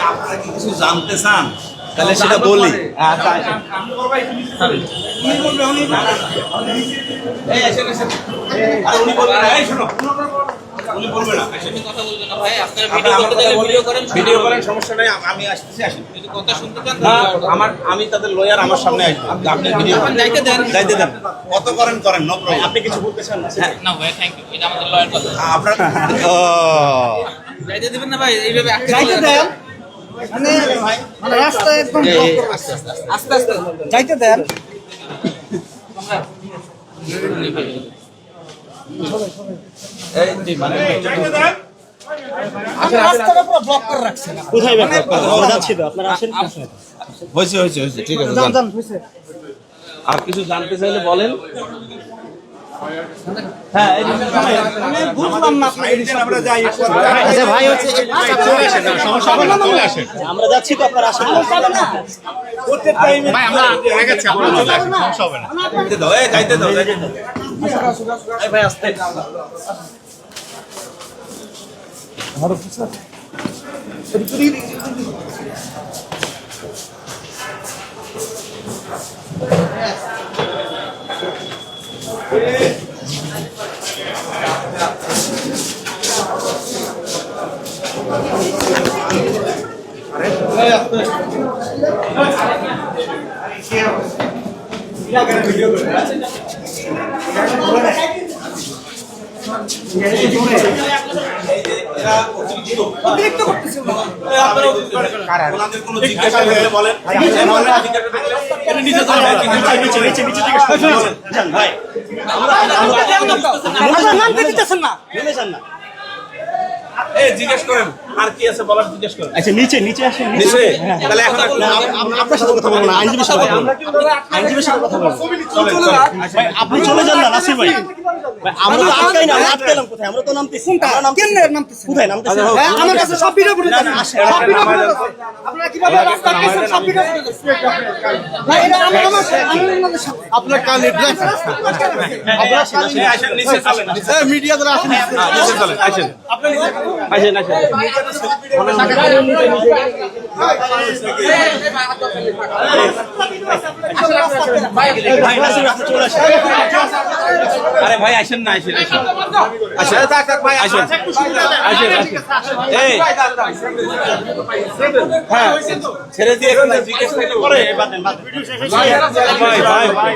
আপনারা কি কিছু জানতে চান? তাহলে সেটা বলি। আচ্ছা আসেন। এই, আসেন, আসেন। আরে উনি বলবে না, এই শোনো। উনি বলবে না, আসেন। কথা বলবেন না ভাই। আপনারা আপনারা ভিডিও করতে আমার চাইলে কথা ভিডিও বলেন, করেন ভিডিও করেন সমস্যা নেই। আম- তাদের লয়ার আমার সামনে আসবে। আপনি ভিডিও যাইতে দেন। যাইতে দেন। কত করেন করেন নো প্রবলেম আপনি কিছু বলতে চান না? না ভাই থ্যাংক ইউ এটা আমাদের লয়ার কথা। আপনার ও যাইতে দিবেন না ভাই এইভাবে যাইতে দেন। মানে মানে রাস্তা একদম আস্তে আস্তে যাইতে দেন। এই জি, মানে আপনি রাস্তাটা পুরো ব্লক করে কোথায় ব্যাপার আমরা যাচ্ছি তো আপনারা আসেন। হয়েছে হয়েছে হয়েছে ঠিক আছে যান যান। যান হয়েছে। আর কিছু জানতে চাইলে বলেন। হ্যাঁ আমরা আচ্ছা আমরা যাচ্ছি তো আপনারা আসেন। ভাই আমরা হয়ে গেছে আপনারা সমস্যা হবে না। যাইতে দাও ভাই আসতে। এরা অতিরিক্ত অতিরিক্ত করতেছে কোনো জিজ্ঞাসা বলেন না এই জিজ্ঞেস করেন। আর কি আছে বলার জিজ্ঞেস করেন। আচ্ছা নিচে নিচে আসেন নিচে। তাহলে এখন আপনার সাথে কথা বলব না আইনজীবীর সাথে কথা বলব আইনজীবীর সাথে কথা বলব আপনি চলে যান না নাসির ভাই। ভাই, আমরা তো আটকাই না আটকাইলাম কোথায়? আমরা তো নামতেছি। আমরা কেমনে নামতেছেন কোথায় নামতেছি হ্যাঁ, আমার কাছে সব ভিডিও ফুটেজ আছে। সব ভিডিও ফুটেজ আছে। আপনারা কীভাবে রাস্তা সব ভিডিও আছে। কাল আপনারা আসেন, আসেন, আসেন নিচে চলেন মিডিয়া দ্বারা আসেন। হ্যাঁ, নিচে চলেন আসেন। আসেন আসেন আসেন। আরে ভাই, আসেন না, আসেন আসেন। আসেন। ভাই আসেন এই। হ্যাঁ ছেড়ে দিয়ে জিজ্ঞেস করে ভাই ভাই ভাই।